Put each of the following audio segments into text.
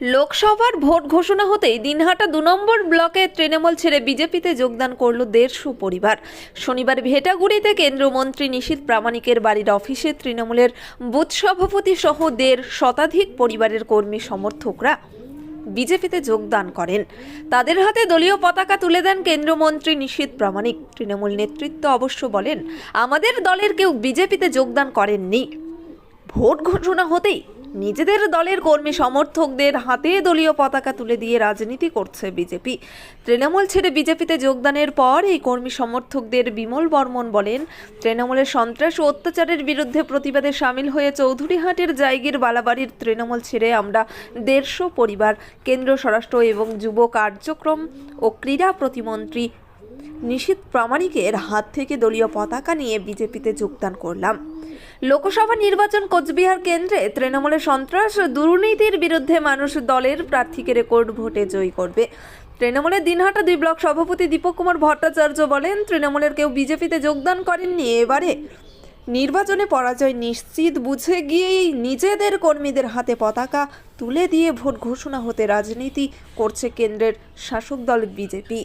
লোকসভার ভোট ঘোষণা হতেই দিনহাটা দু নম্বর ব্লকে তৃণমূল ছেড়ে বিজেপিতে যোগদান করল দেড়শো পরিবার শনিবার ভেটাগুড়িতে কেন্দ্রমন্ত্রী নিশীথ প্রামাণিকের বাড়ির অফিসে তৃণমূলের বুথ সভাপতি সহ দেড় শতাধিক পরিবারের কর্মী সমর্থকরা বিজেপিতে যোগদান করেন। তাদের হাতে দলীয় পতাকা তুলে দেন কেন্দ্রমন্ত্রী নিশীথ প্রামাণিক। তৃণমূল নেতৃত্ব অবশ্য বলেন, আমাদের দলের কেউ বিজেপিতে যোগদান করেননি। ভোট ঘোষণা হতেই নিজেদের দলের কর্মী সমর্থকদের হাতে দলীয় পতাকা তুলে দিয়ে রাজনীতি করছে বিজেপি। তৃণমূল ছেড়ে বিজেপিতে যোগদানের পর এই কর্মী সমর্থকদের বিমল বর্মন বলেন তৃণমূলের সন্ত্রাস ও অত্যাচারের বিরুদ্ধে প্রতিবাদে সামিল হয়ে চৌধুরীহাটের জায়গির বালাবাড়ির তৃণমূল ছেড়ে আমরা দেড়শো পরিবার কেন্দ্র স্বরাষ্ট্র এবং যুব কার্যক্রম ও ক্রীড়া প্রতিমন্ত্রী নিশীথ প্রামাণিকের হাত থেকে দলীয় পতাকা নিয়ে বিজেপিতে যোগদান করলাম। লোকসভা নির্বাচন কোচবিহার কেন্দ্রে তৃণমূলের সন্ত্রাস, দুর্নীতির বিরুদ্ধে মানুষ দলের প্রার্থীকে রেকর্ড ভোটে জয়ী করবে। তৃণমূলের দিনহাটা দুই ব্লক সভাপতি দীপক কুমার ভট্টাচার্য বলেন, তৃণমূলের কেউ বিজেপিতে যোগদান করেননি। এবারে নির্বাচনে পরাজয় নিশ্চিত, বুঝে গিয়েই নিজেদের কর্মীদের হাতে পতাকা তুলে দিয়ে ভোট ঘোষণা হতে রাজনীতি করছে কেন্দ্রের শাসক দল BJP.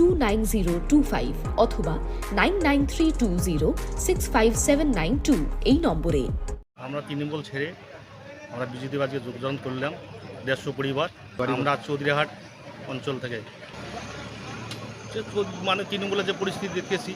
two nine zero two five অথবা nine nine three two zero six five seven nine two এই নম্বরে। আমরা তৃণমূল ছেড়ে আমরা বিজেপি আজকে যোগদান করলাম দেড়শো পরিবার। আমরা চৌধুরীহাট অঞ্চল থেকে। মানে তৃণমূলের যে পরিস্থিতি দেখতেছি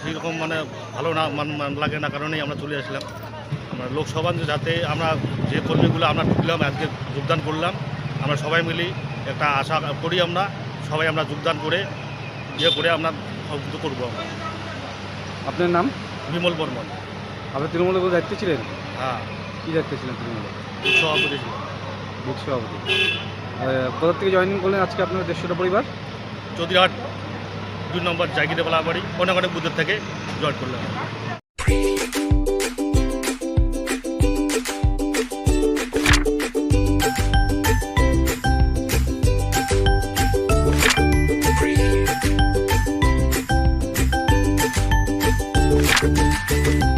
সেই রকম মানে ভালো না মান লাগে না কারণেই আমরা চলে আসলাম। আমরা লোকসভা যাতে আমরা যে কর্মীগুলো আমরা ঢুকলাম, আজকে যোগদান করলাম, আমরা সবাই মিলে একটা আশা করি আমরা সবাই আমরা যোগদান করে ইয়ে করে আমরা সব করব। আমরা আপনার নাম? বিমল বর্মন। আপনি তৃণমূলের কোনো দায়িত্বে ছিলেন? হ্যাঁ। কী দায়িত্বে ছিলেন তৃণমূলের? সভাপতি ছিলেন বুথ সভাপতি। কোথা থেকে জয়েনিং করলেন আজকে আপনার দেড়শোটা পরিবার? চৌধুরীহাট দুই নম্বর জাগিরে বেলা বাড়ি অনেক অনেক বুথের থেকে জয়েন করলাম। Thank you.